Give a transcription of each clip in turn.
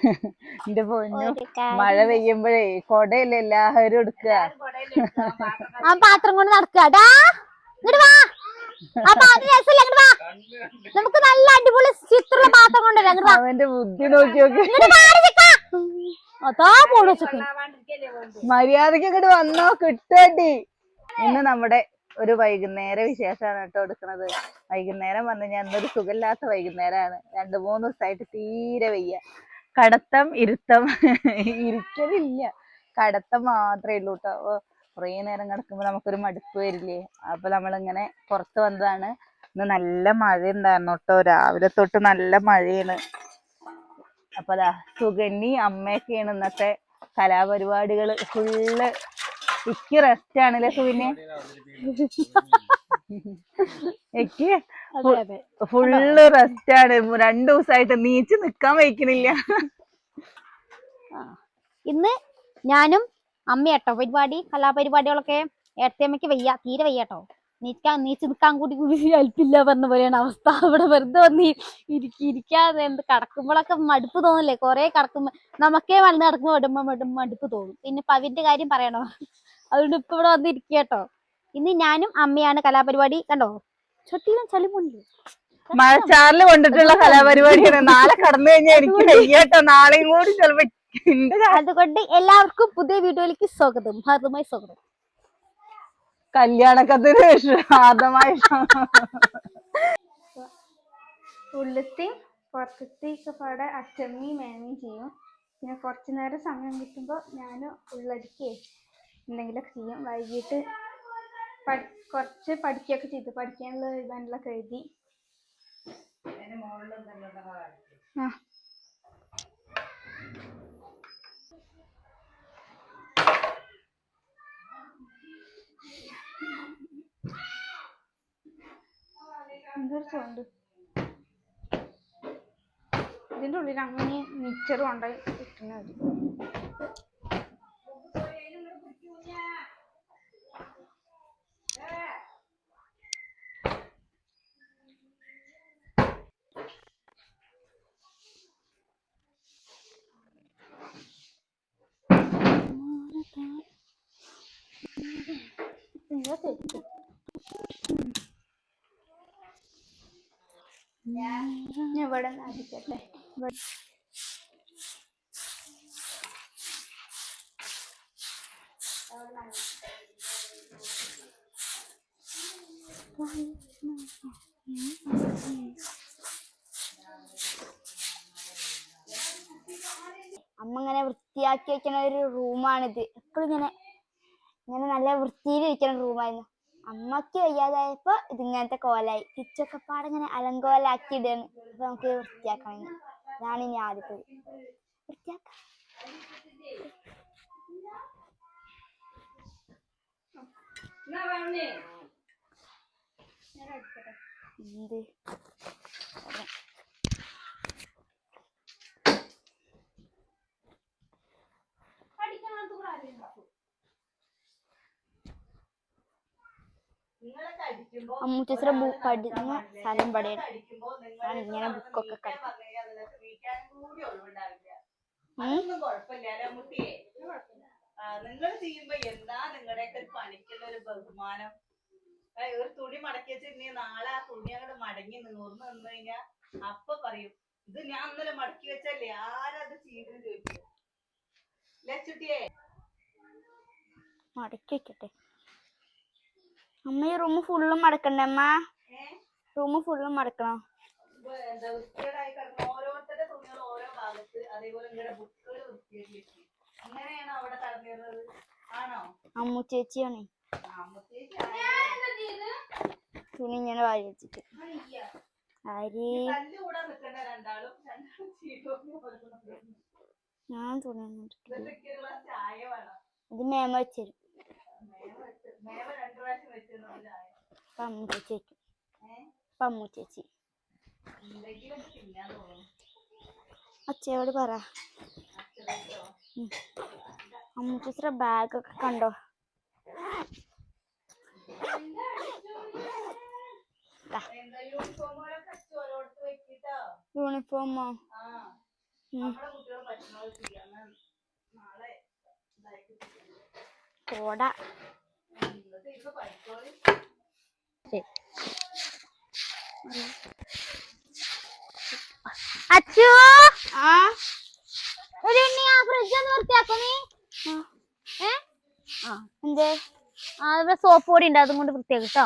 എന്റെ പൊന്നു. മഴ പെയ്യുമ്പോഴേ കൊടയല്ലേ എല്ലാവരും എടുക്കുക ആ പാത്രം കൊണ്ട് നടക്കാടാ ഇങ്ങോട്ട് വാ. നമുക്ക് നല്ല അടിപൊളി ചിത്രമുള്ള പാത്രം കൊണ്ടുവരാം. അവന്റെ ബുദ്ധി നോക്കി നോക്കി. അതാ പോണു മര്യാദയ്ക്ക് ഇങ്ങോട്ട് വന്നോ കിട്ടേണ്ടി. ഇന്ന് നമ്മുടെ ഒരു വൈകുന്നേര വിശേഷമാണ് കേട്ടോ എടുക്കുന്നത് വൈകുന്നേരം വന്ന് ഞാൻ ഇന്നൊരു സുഖമില്ലാത്ത വൈകുന്നേരമാണ് രണ്ടു മൂന്ന് ദിവസമായിട്ട് തീരെ വയ്യ. കടത്തം ഇരുത്തം ഇരിക്കലില്ല. കടത്തം മാത്രമേ ഉള്ളൂ കേട്ടോ കുറേ നേരം കിടക്കുമ്പോൾ നമുക്കൊരു മടുപ്പ് വരില്ലേ? അപ്പൊ നമ്മളിങ്ങനെ പുറത്ത് വന്നതാണ്. ഇന്ന് നല്ല മഴ ഉണ്ടായിരുന്നു കേട്ടോ രാവിലെ തൊട്ട് നല്ല മഴയാണ്. അപ്പൊ അതാ സുഗന്നി അമ്മയൊക്കെയാണ് ഇന്നത്തെ കലാപരിപാടികൾ ഫുള്ള് എനിക്ക് റെസ്റ്റ് ആണല്ലേ സുഗന്യ എനിക്ക് ഫുള്ള് റെസ്റ്റ് ആണ് രണ്ടു ദിവസമായിട്ട് നീച്ച് നിക്കാൻ വയ്ക്കണില്ല. ഇന്ന് ഞാനും അമ്മയാട്ടോ പരിപാടി കലാപരിപാടികളൊക്കെ ഏട്ടത്തിയമ്മയ്ക്ക് വയ്യ. തീരെ വയ്യാട്ടോ നീക്കാൻ നീച്ച് നിൽക്കാൻ കൂടി കൂടി ഹെൽപ്പില്ല പറഞ്ഞ പോലെയാണ് അവസ്ഥ. അവിടെ വെറുതെ വന്ന് ഇരിക്കി ഇരിക്കാതെ എന്ത് കടക്കുമ്പോഴൊക്കെ മടുപ്പ് തോന്നില്ലേ? കൊറേ കടക്കുമ്പോ നമുക്കേ വന്ന് കിടക്കുമ്പോ ഇടുമ്പോ മടുപ്പ് തോന്നും. പിന്നെ പവിന്റെ കാര്യം പറയണോ? അതുകൊണ്ട് ഇപ്പൊ ഇവിടെ വന്ന് ഇരിക്കട്ടോ ഇന്ന് ഞാനും അമ്മയാണ് കലാപരിപാടി. കണ്ടോ? ചട്ടിയിലും ചളിമുണ്ടില്ലേ മഴച്ചാറിൽ കൊണ്ടിട്ടുള്ള കലാപരിപാടിയാണ്. നാളെ കടന്നു കഴിഞ്ഞാൽ എനിക്ക് വയ്യട്ടോ. നാളെയും കൂടി ചിലപ്പോ അതുകൊണ്ട് എല്ലാവർക്കും പുതിയ വീഡിയോയിലേക്ക് സ്വാഗതം. ഹാർദമായി സ്വാഗതം. കല്യാണക്കത്തിന് ഹാർദമായി ഉള്ളത്തെയും പുറത്തെയൊക്കെ പാടെ അച്ചമ്മി മേമയും ചെയ്യും. പിന്നെ കുറച്ചു നേരം സമയം കിട്ടുമ്പോൾ ഞാൻ ഉള്ളടിക്കേ എന്തെങ്കിലുമൊക്കെ ചെയ്യും. വൈകിട്ട് കുറച്ച് പഠിക്കുകയൊക്കെ ചെയ്തു. പഠിക്കാനുള്ള എഴുതാനുള്ളതൊക്കെ എഴുതി ആ. എന്തൊരു സൗണ്ട് ഇതിന്റെ ഉള്ളിൽ അങ്ങനെ മിച്ചറും ഉണ്ടായി ഇട്ടുന്നത് ഇവിടെ ഇവിടെ അമ്മ ഇങ്ങനെ വൃത്തിയാക്കി വെക്കുന്ന ഒരു റൂമാണിത് എപ്പോഴും ഇങ്ങനെ ഇങ്ങനെ നല്ല വൃത്തിയിൽ ഇരിക്കുന്ന റൂമായിരുന്നു അമ്മയ്ക്ക് വയ്യാതായപ്പോ ഇതിങ്ങനത്തെ കോലായി കിച്ചൊക്കെ പാടെ ഇങ്ങനെ അലങ്കോലാക്കി ഇടുകയാണ് അപ്പൊ നമുക്ക് വൃത്തിയാക്കണം അതാണ് ഇനി ആദ്യത്തേത് വൃത്തിയാക്കാം. എന്ത്? അമ്മൂച്ചേച്ചിയുടെ ബുക്ക് പഠിക്കുന്ന സ്ഥലം ഇവിടെയാണ് ഞാൻ ഇങ്ങനെ ബുക്കൊക്കെ കളിക്കും നിങ്ങൾ ചെയ്യുമ്പോ എന്താ നിങ്ങളുടെയൊക്കെ ഒരു പണിക്കുള്ള ഒരു ബഹുമാനം? ഒരു തുണി മടക്കി വെച്ചിട്ടുണ്ടെങ്കിൽ നാളെ ആ തുണി അങ്ങോട്ട് മടങ്ങി നൂർന്ന് നിന്ന് കഴിഞ്ഞാ അപ്പൊ പറയും ഇത് ഞാൻ ഇന്നലെ മടക്കി വെച്ചല്ലേ? ആരത് ചെയ്തെന്ന് ചോദിക്കും. ലച്ചുട്ടിയെ മടക്കി വെക്കട്ടെ. അമ്മ ഈ റൂം ഫുള്ളും മടക്കണ്ടേ അമ്മ? റൂം ഫുള്ളും മടക്കണം. ഓരോരുത്തരുടെ തുണികൾ ഓരോ ഭാഗത്ത് അതേപോലെ നിങ്ങളുടെ ബുക്കുകൾ വൃത്തിയാക്കി വെക്കും അവിടെ കടന്നിരുന്നത്? ആണോ? അമ്മു ചേച്ചിയാണ് തുണി ഇങ്ങനെ വാരി വെച്ചിട്ട്. ആര് ഞാൻ തുണി ഇത് മേമ വെച്ചരും. വെച്ച് മേമ രണ്ടു പ്രാവശ്യം വെച്ചിരുന്നു ചായ അപ്പൊ അമ്മു ചേച്ചി അമ്മു ചേച്ചി അച്ഛയോട് പറ. അമ്മു ചേച്ചിയുടെ ബാഗൊക്കെ കണ്ടോ? യൂണിഫോമോ? കോട അച്ചു? ആ? ഒരു ഉണ്ണി ആ ഫ്രിഡ്ജ് ഒന്ന് വൃത്തിയാക്കോ നീ. ഏ? ആ. എന്തേ? ആ ഇവിടെ സോപ്പ് പൊടി ഉണ്ട് അതും കൊണ്ട് വൃത്തിയാക്കിട്ടോ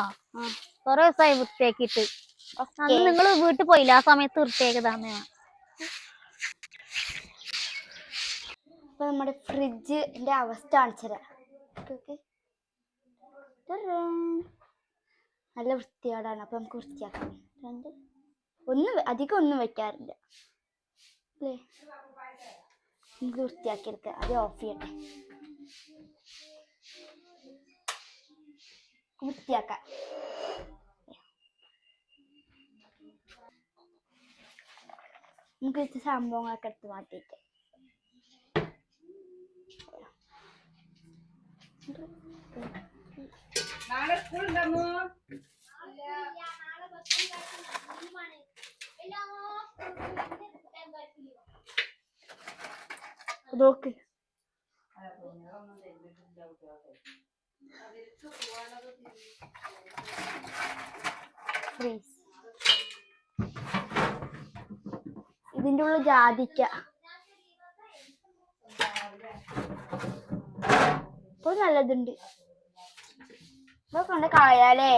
കൊറേ ദിവസമായി വൃത്തിയാക്കിയിട്ട്. അന്ന് നിങ്ങൾ വീട്ടിൽ പോയില്ല ആ സമയത്ത് വൃത്തിയാക്കിയതാന്ന് ഇപ്പൊ നമ്മുടെ ഫ്രിഡ്ജിന്റെ അവസ്ഥ കാണിച്ചുതരാം. നോക്ക്. നല്ല വൃത്തിയോടാണ്. അപ്പൊ നമുക്ക് വൃത്തിയാക്കാം. രണ്ട്. ഒന്നും അധികം ഒന്നും വെക്കാറില്ല. അല്ലേ? നമുക്ക് വൃത്തിയാക്കിയെടുക്കാം. അത് ഓഫ് ചെയ്യട്ടെ. വൃത്തിയാക്കാം. നമുക്ക് ഇത് സംഭവങ്ങളൊക്കെ എടുത്ത് മാറ്റിയിട്ട്. നാളെ സ്കൂൾ ഉണ്ടോ നോക്ക്. ഇതിന്റെ ഉള്ളിൽ ജാതിക്ക. ഇപ്പൊ നല്ലതുണ്ട്. കൊണ്ട് കളയാലേ.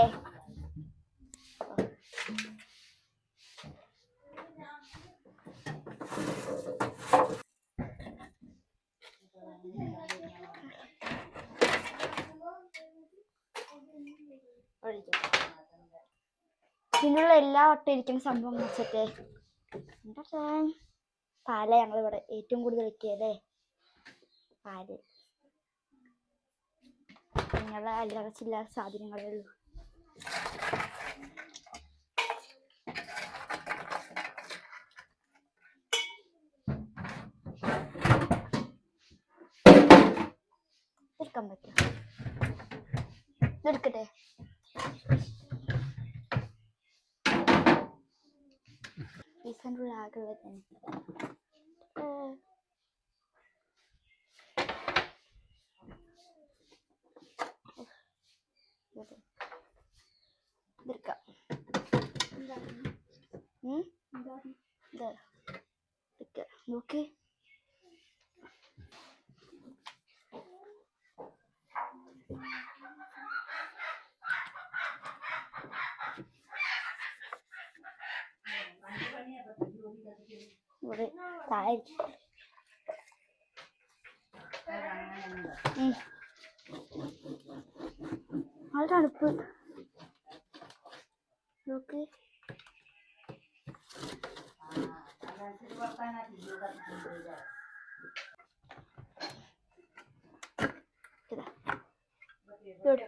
ഇതിനുള്ള എല്ലാ വട്ടം ഇരിക്കുന്ന സംഭവം വെച്ചിട്ട്. എന്താ പാല ഞങ്ങൾ ഇവിടെ ഏറ്റവും കൂടുതൽ വെക്കിയല്ലേ പാൽ നിങ്ങളുടെ എല്ലാ ചില്ലറ സാധനങ്ങളേ ഉള്ളൂ എടുക്കാൻ പറ്റും ഈ തന്നെ ഏഹ്. ഇത്. ഇതെടുക്കാം. നോക്ക്. ഇവിടെ താഴെ. നല്ല തണുപ്പ് നോക്ക്. Thank ഇതോട്.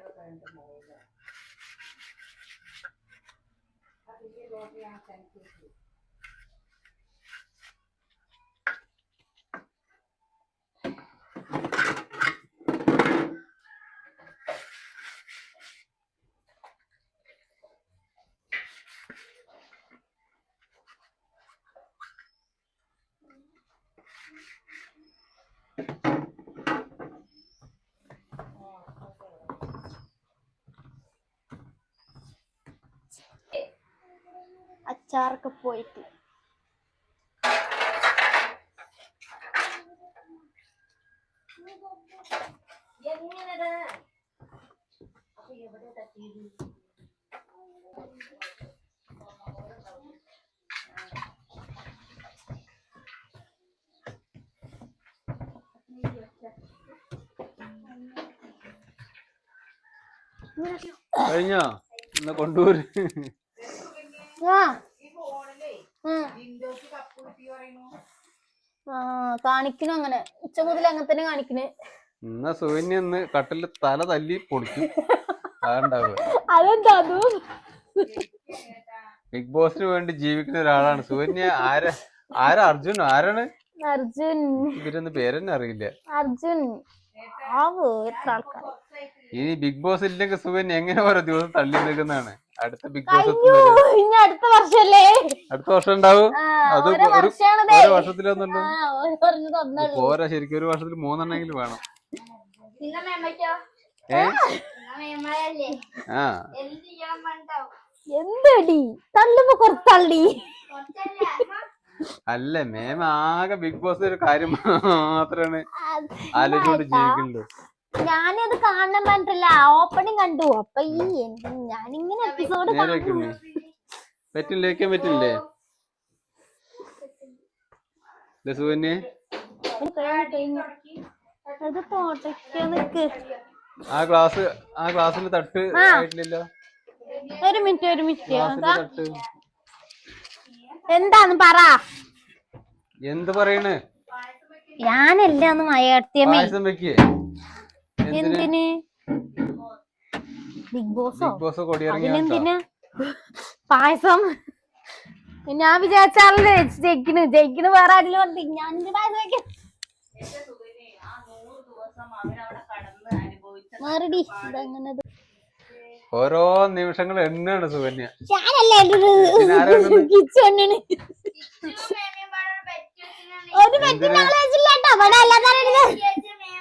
അച്ചാറൊക്കെ പോയിട്ട്. കഴിഞ്ഞോ? എന്നെ കൊണ്ടുപോര്. ആ. കാണിക്കണു അങ്ങനെ? ഉച്ച മുതൽ അങ്ങനെ തന്നെ കാണിക്കണ്. എന്നാ സുവന്യ ഒന്ന് കട്ടിൽ തല തല്ലി പൊളിക്കും. അതെന്താ അത്? ബിഗ് ബോസിന് വേണ്ടി ജീവിക്കുന്ന ഒരാളാണ്. സുവന്യ ആരാ ആരാ? അർജുൻ ആരാണ്? അർജുൻ. ഇവരൊന്നും പേരെന്നെ അറിയില്ല. അർജുൻ. ആവോ എത്ര ആൾക്കാർ ഇനി ബിഗ് ബോസ് ഇല്ലെങ്കിൽ സുവന്യ എങ്ങനെ ഓരോ ദിവസം തള്ളി നിൽക്കുന്നതാണ്? അടുത്ത ബിഗ് ബോസ് ഇനി അടുത്ത വർഷല്ലേ? അടുത്ത വർഷം ഉണ്ടാവും. അത് ഒരു-. വർഷത്തിലൊന്നുള്ളൂ. പോരാ ശരിക്കും ഒരു വർഷത്തിൽ മൂന്നെണ്ണെങ്കിലും വേണം. ആ. എന്തടി? തള്ളുമ്പോ കുറച്ച് തള്ളി കുറച്ചല്ലേ? അമ്മ അല്ല മേമ ആകെ ബിഗ് ബോസ് ഒരു കാര്യം മാത്രമാണ് ആലോചിച്ചുകൊണ്ട് ജീവിക്കുന്നുള്ളൂ ഞാനത് കാണാൻ പറഞ്ഞിട്ടില്ല. ഓപ്പണിങ് കണ്ടു. അപ്പൊ ഈ ഞാനിങ്ങനെ എപ്പിസോഡ് പറ്റില്ലേ? വെക്കാൻ പറ്റില്ലേ? ആ ക്ലാസ് ആ തട്ട്. ആയിട്ടില്ലല്ലോ? ഒരു മിനിറ്റ് ഒരു മിനിറ്റ്. എന്താന്ന് പറ. എന്ത് പറയണ്? ഞാനല്ല ഒന്ന് മയർത്തിയമ്മേ എന്തിന്? ബിഗ് ബോസോ? ബിഗ് ബോസ് അതിനെന്തിന് പായസം? ഞാൻ വിചാരിച്ചാലേ ജയിക്കണ് ജയിക്കണ് വേറെ ആരെങ്കിലും ഉണ്ട് ഞാൻ പായസം മാറടി ഇതങ്ങനെ ഓരോ നിമിഷങ്ങൾ എണ്ണാണ് സുകന്യ. പറ്റി ഒരു പെട്ടി ഞങ്ങൾ വെച്ചില്ല കേട്ടോ. അവിടെ അല്ലാതെ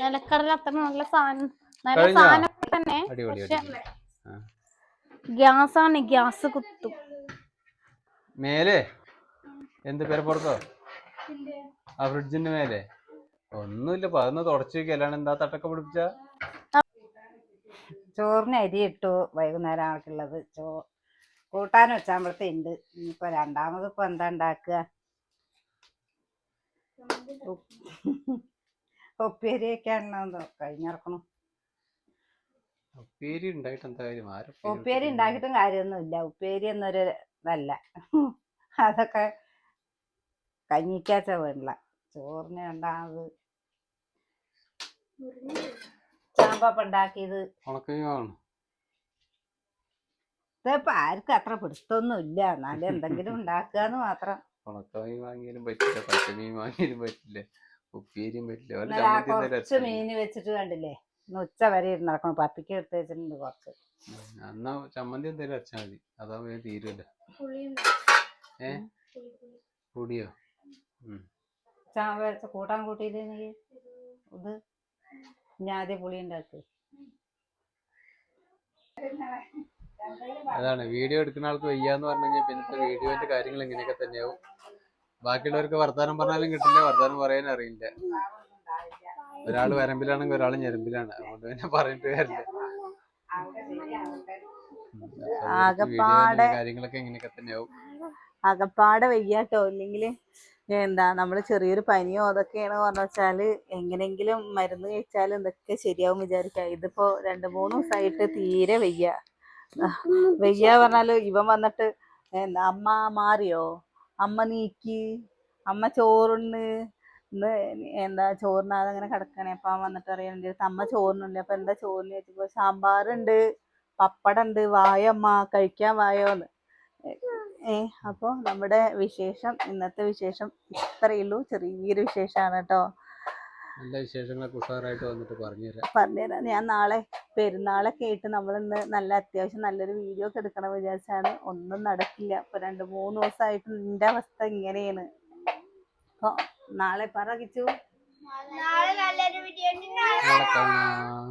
നിലക്കടല അത്ര നല്ല സാധനം നല്ല? സാധനം തന്നെ. അടിപൊളി പക്ഷെ. ഗ്യാസ് ആണ് ഗ്യാസ് കുത്തും. മേലെ? എന്ത് പേരപ്പുറത്തോ ആ ഫ്രിഡ്ജിന്റെ മേലെ. ഒന്നുമില്ല അതൊന്ന് തുടച്ചു വെക്കലാണ് എന്താ തട്ടൊക്കെ പിടിപ്പിച്ച? ചോറിന് അരി ഇട്ടു. വൈകുന്നേരം ആൾക്കുള്ളത് ചോ കൂട്ടാൻ വെച്ചാകുമ്പോഴത്തെ ഉണ്ട് ഇനിയിപ്പോ രണ്ടാമത് ഇപ്പൊ എന്താ ഉണ്ടാക്കുക ഉപ്പേരിയൊക്കെ ആണല്ലോ കഴിഞ്ഞിറക്കണം. ഉപ്പേരി ഉണ്ടായിട്ട് എന്താ കാര്യം ആരും ഉപ്പേരി ഉണ്ടാക്കിയിട്ടും കാര്യമൊന്നുമില്ല. ഉപ്പേരി എന്നൊരു ഇതല്ല. അതൊക്കെ കഞ്ഞിക്കാച്ച വേണ്ട ചോറിന് രണ്ടാമത് ചാമ്പപ്പം ഉണ്ടാക്കിയത്. ഉണക്കമാണ് ഇതിപ്പോ ആർക്കും അത്ര പിടുത്തൊന്നും ഇല്ല എന്നാലും എന്തെങ്കിലും ഉണ്ടാക്കാന്ന് മാത്രം. ഉണക്കമീൻ വാങ്ങിയാലും പറ്റില്ല. പച്ചമീൻ വാങ്ങിയാലും പറ്റില്ല. ഉപ്പേരിയും കുറച്ച് മീൻ മീന് വെച്ചിട്ട് കണ്ടില്ലേ? ഇന്ന് ഉച്ച വരെ നടക്കണം. പപ്പിക്ക് എടുത്ത് വെച്ചിട്ടുണ്ട് കുറച്ച്. എന്നാ ചമ്മന്തി എന്തായാലും അച്ഛാ മതി. അതാവുമ്പോ തീരുമല്ലോ ഏ? പുളിയോ? വെച്ച കൂട്ടാൻ കൂട്ടിയില്ലെങ്കിൽ ഇത്? ഞാൻ ആദ്യം പുളി ഉണ്ടാക്കി. അതാണ്. വീഡിയോ എടുക്കുന്ന ആൾക്ക് വയ്യാന്ന് പറഞ്ഞു കഴിഞ്ഞാൽ പിന്നത്തെ വീഡിയോന്റെ കാര്യങ്ങൾ ഇങ്ങനെയൊക്കെ തന്നെയാവും. ബാക്കിയുള്ളവർക്ക് വർത്താനം പറഞ്ഞാലും കിട്ടില്ല വർത്താനം പറയാൻ അറിയില്ല. ഒരാൾ വരമ്പിലാണെങ്കിൽ ഒരാൾ ഞരമ്പിലാണ്. അതുകൊണ്ട് പിന്നെ പറഞ്ഞിട്ട് കാര്യമില്ല. ആകപ്പാടെ- കാര്യങ്ങളൊക്കെ ഇങ്ങനെയൊക്കെ തന്നെയാവും. അകപ്പാടെ വയ്യാട്ടോ. ഇല്ലെങ്കിൽ എന്താ നമ്മൾ ചെറിയൊരു പനിയോ അതൊക്കെയാണ് പറഞ്ഞു വെച്ചാൽ എങ്ങനെങ്കിലും മരുന്ന് കഴിച്ചാൽ ഇതൊക്കെ ശരിയാവും വിചാരിക്കാം. ഇതിപ്പോ രണ്ട് മൂന്ന് ദിവസമായിട്ട് തീരെ വയ്യ. വയ്യ പറഞ്ഞാൽ ഇവൻ വന്നിട്ട് എന്താ അമ്മ മാറിയോ? അമ്മ നീക്കി അമ്മ ചോറുണ്ട് എന്താ ചോറിനാതെ അങ്ങനെ കിടക്കണേ. അപ്പം വന്നിട്ട് അടുത്ത് അമ്മ ചോറിനുണ്ട്. അപ്പൊ എന്താ ചോറിന്? ചോദിച്ചപ്പോ സാമ്പാറുണ്ട് പപ്പടം ഉണ്ട് വായമ്മ കഴിക്കാൻ വായോന്ന്. ഏ അപ്പോൾ നമ്മുടെ വിശേഷം ഇന്നത്തെ വിശേഷം ഇത്രയുള്ളൂ ചെറിയൊരു വിശേഷമാണ് കേട്ടോ. നല്ല വിശേഷങ്ങളൊക്കെ ഉഷാറായിട്ട് വന്നിട്ട് പറഞ്ഞുതരാം. പറഞ്ഞുതരാം. ഞാൻ നാളെ പെരുന്നാളൊക്കെ ആയിട്ട് നമ്മളിന്ന് നല്ല അത്യാവശ്യം നല്ലൊരു വീഡിയോ ഒക്കെ എടുക്കണം വിചാരിച്ചാണ്. ഒന്നും നടക്കില്ല. ഇപ്പൊ രണ്ട് മൂന്ന് ദിവസമായിട്ട് നിന്റെ അവസ്ഥ ഇങ്ങനെയാണ്. അപ്പൊ നാളെ പറ കിച്ചു. നാളെ നല്ലൊരു വീഡിയോ നാളെ കാണാം.